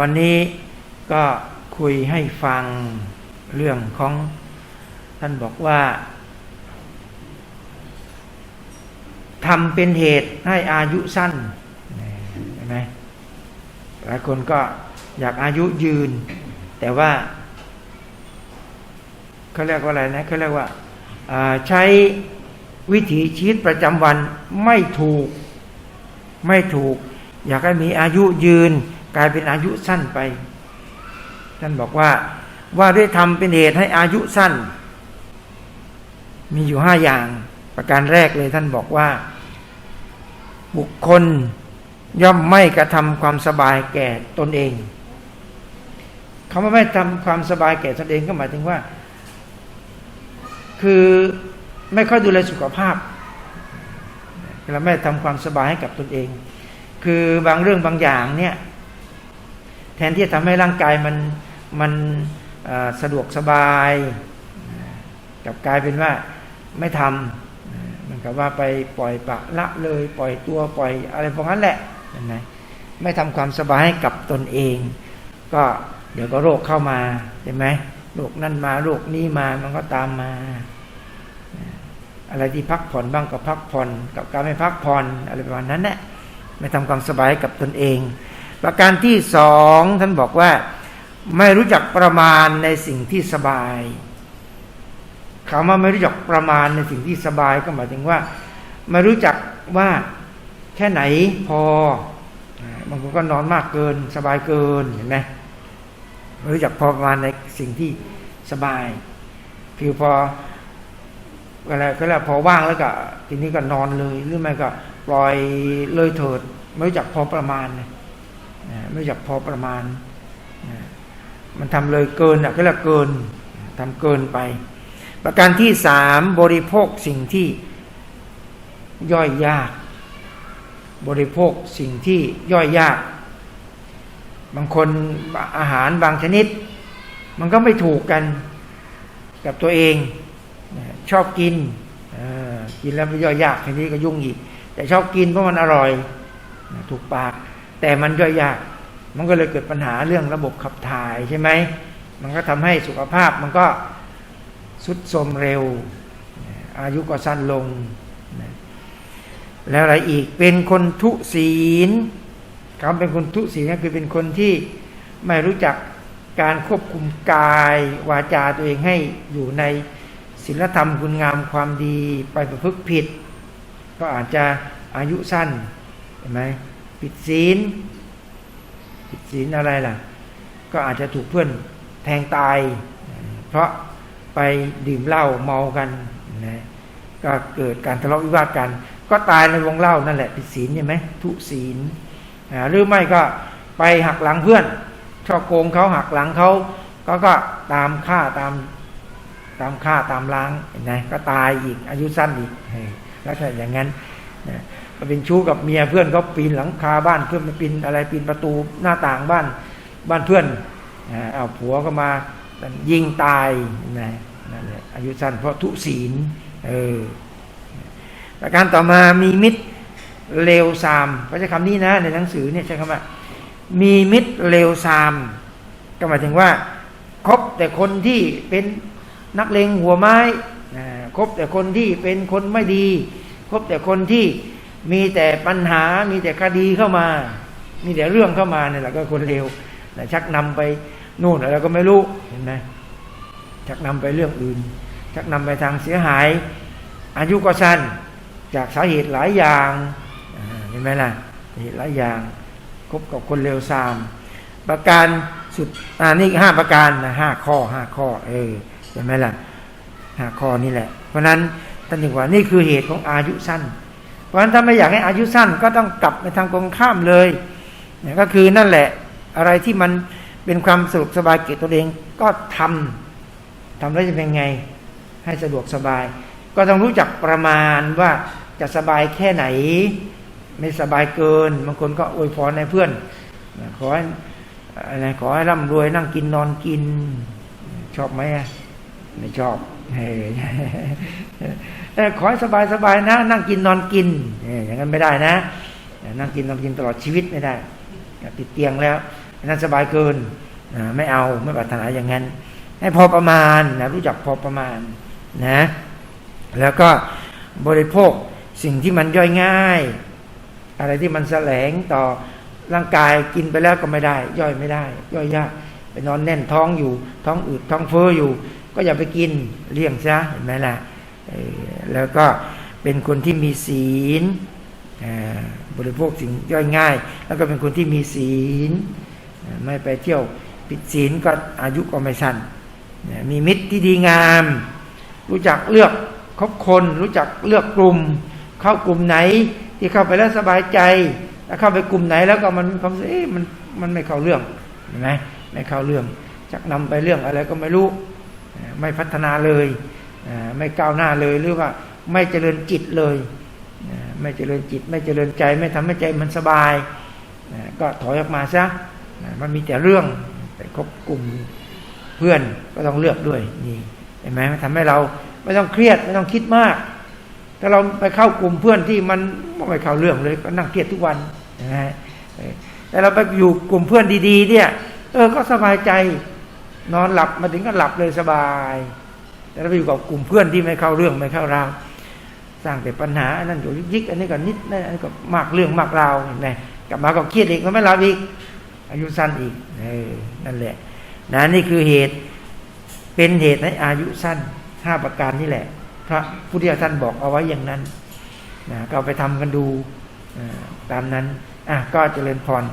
วันนี้ก็คุยให้ฟังเรื่องของท่านบอกว่า ทำเป็นเหตุให้อายุสั้นเห็นไหมหลายคนก็อยากอายุยืน แต่ว่าเขาเรียกว่าอะไรนะเขาเรียกว่าอ่าใช้วิถีชีวิตประจำวันไม่ถูกไม่ถูก อยากให้มีอายุยืน กลายเป็นอายุสั้นไป ท่านบอกว่าว่าด้วยทำเป็นเหตุให้อายุสั้น มีอยู่ห้าอย่าง ประการแรกเลยท่านบอกว่า บุคคลย่อมไม่กระทำความสบายแก่ตนเองคำว่าไม่ทำความสบายแก่ตนเองก็หมายถึงว่า คือไม่ค่อยดูแลสุขภาพและไม่ทำความสบายให้กับตนเอง คือบางเรื่องบางอย่างเนี่ย แทนที่จะทำให้ร่างกายมันมันสะดวกสบายกลับกลายเป็นว่าไม่ทำ กับว่าไปปล่อยปะละเลย ปล่อยตัวปล่อยอะไรพวกนั้นแหละนไหมไม่ทำความสบายให้กับตนเอง ก็เดี๋ยวก็โรคเข้ามาเห็นไหมโรคนั่นมาโรคนี้มามันก็ตามมา อะไรที่พักผ่อนบ้างก็พักผ่อน กับการไม่พักผ่อนอะไรประมาณนั้นแหละไม่ทำความสบายให้กับตนเอง ประการที่สองท่านบอกว่าไม่รู้จักประมาณในสิ่งที่สบาย คำว่าไม่รู้จักประมาณในสิ่งที่สบายก็หมายถึงว่าไม่รู้จักว่าแค่ไหนพอบางคนก็นอนมากเกิน สบายเกินเห็นไหมไม่รู้จักพอประมาณในสิ่งที่สบาย คือพออะไรก็แล้วพอว่างแล้วก็ทีนี้ก็นอนเลยหรือไม่ก็ปล่อยเลยเถิด ไม่รู้จักพอประมาณนะไม่รู้จักพอประมาณ มันทำเลยเกินอะก็เรียกเกินทำเกินไป ประการที่สามบริโภคสิ่งที่ย่อยยาก บริโภคสิ่งที่ย่อยยาก บางคนอาหารบางชนิด มันก็ไม่ถูกกันกับตัวเอง ชอบกินกินแล้วมันย่อยยากทีนี้ก็ยุ่งอีก แต่ชอบกินเพราะมันอร่อยถูกปาก แต่มันย่อยยาก มันก็เลยเกิดปัญหาเรื่องระบบขับถ่ายใช่ไหมมันก็ทำให้สุขภาพมันก็ สุดโทมเร็ว อายุก็สั้นลง แล้วอะไรอีกเป็นคนทุศีลคำเป็นคนทุศีลก็คือเป็นคนที่ไม่รู้จักการควบคุมกายวาจาตัวเองให้อยู่ในศีลธรรมคุณงามความดีไปประพฤติผิด ก็อาจจะอายุสั้นเห็นไหมผิดศีลผิดศีลอะไรล่ะ ก็อาจจะถูกเพื่อนแทงตาย เพราะ ไปดื่มเหล้าเมากันนะก็เกิดการทะเลาะวิวาทกัน ก็ตายในวงเล่านั่นแหละผิดศีลใช่ไหมทุศีลหรือไม่ก็ไปหักหลังเพื่อนชอบโกงเขาหักหลังเขาก็ก็ตามฆ่าตามตามฆ่าตามล้างเห็นไหมก็ตายอีกอายุสั้นอีกลักษณะอย่างนั้นนะมาเป็นชู้กับเมียเพื่อนเขาปีนหลังคาบ้านเพื่อนมาปีนอะไรปีนประตูหน้าต่างบ้านบ้านเพื่อนเอาผัวก็มายิงตายนะ นั่นแหละอายุสั้นเพราะทุศีลเออประการต่อมามีมิตรเลวซามพระใช้คำนี้นะ ในหนังสือเนี่ยใช้คำว่า มีมิตรเลวซาม ก็หมายถึงว่าคบแต่คนที่เป็นนักเลงหัวไม้คบแต่คนที่เป็นคนไม่ดี คบแต่คนที่มีแต่ปัญหา มีแต่คดีเข้ามา มีแต่เรื่องเข้ามาเนี่ยแหละก็คนเลวชักนำไปนู่นอะไรก็ไม่รู้เห็นไหม ชักนำไปเรื่องอื่น ชักนำไปทางเสียหาย อายุก็สั้นจากสาเหตุหลายอย่างเห็นไหมล่ะเหตุหลายอย่างคบกับคนเลวทราม ประการสุดอ่านี่ห้าประการนะห้าข้อห้าข้อ เออเห็นไหมล่ะห้าข้อนี่แหละ เพราะนั้นท่านถึงว่านี่คือเหตุของอายุสั้น เพราะฉะนั้นถ้าไม่อยากให้อายุสั้นก็ต้องกลับไปทางตรงข้ามเลยนี่ก็คือนั่นแหละอะไรที่มันเป็นความสะดวกสบายเกิดตัวเองก็ทำ ทำแล้วจะเป็นไง ให้สะดวกสบาย ก็ต้องรู้จักประมาณว่าจะสบายแค่ไหน ไม่สบายเกิน บางคนก็อวยพรในเพื่อน ขอให้อะไรขอให้ร่ำรวยนั่งกินนอนกิน ชอบไหมไม่ชอบแต่ขอให้สบายสบายนะ นั่งกินนอนกินอย่างนั้นไม่ได้นะ นั่งกินนอนกินตลอดชีวิตไม่ได้ติดเตียงแล้วนนั้นสบายเกินไม่เอาไม่ปรารถนาอย่างนั้น ให้พอประมาณนะรู้จักพอประมาณนะแล้วก็บริโภคสิ่งที่มันย่อยง่าย อะไรที่มันแสลงต่อร่างกายกินไปแล้วก็ไม่ได้ ย่อยไม่ได้ ย่อยยากไปนอนแน่นท้องอยู่ ท้องอืดท้องเฟ้ออยู่ ก็อย่าไปกินเลี่ยงซะเห็นไหมล่ะเอ่อแล้วก็เป็นคนที่มีศีลบริโภคสิ่งย่อยง่าย แล้วก็เป็นคนที่มีศีล ไม่ไปเที่ยวผิดศีลก็อายุก็ไม่สั้น มีมิตรที่ดีงาม รู้จักเลือกคบคน รู้จักเลือกกลุ่ม เข้ากลุ่มไหนที่เข้าไปแล้วสบายใจถ้าเข้าไปกลุ่มไหนแล้วก็มันมีความสึกเอ๊ะมันมันไม่เข้าเรื่องเห็นไหมไม่เข้าเรื่องจักนำไปเรื่องอะไรก็ไม่รู้ ไม่พัฒนาเลยไม่ก้าวหน้าเลยหรือว่าไม่เจริญจิตเลยไม่เจริญจิต ไม่เจริญใจ ไม่ทำให้ใจมันสบาย ก็ถอยออกมาซะมันมีแต่เรื่องไปคบกลุ่ม เพื่อนก็ต้องเลือกด้วยนี่เห็นไหมมันทำให้เราไม่ต้องเครียดไม่ต้องคิดมาก ถ้าเราไปเข้ากลุ่มเพื่อนที่มันไม่เข้าเรื่องเลยก็นั่งเครียดทุกวันนะฮะแต่เราไปอยู่กลุ่มเพื่อนดี ๆ เนี่ย เออก็สบายใจ นอนหลับมาถึงก็หลับเลยสบาย แต่เราไปอยู่กับกลุ่มเพื่อนที่ไม่เข้าเรื่องไม่เข้าราวสร้างแต่ปัญหาอันนั้นก็ยิกอันนี้ก็นิดนั่นอันนี้ก็มากเรื่องมากราวเห็นไหมกลับมาก็เครียดอีกก็ไม่หลับอีกอายุสั้นอีกเออนั่นแหละ นะนี่คือเหตุเป็นเหตุให้อายุสั้นห้าประการนี่แหละ พระพุทธเจ้าท่านบอกเอาไว้อย่างนั้นนะก็ไปทำกันดูตามนั้นอะก็เจริญพร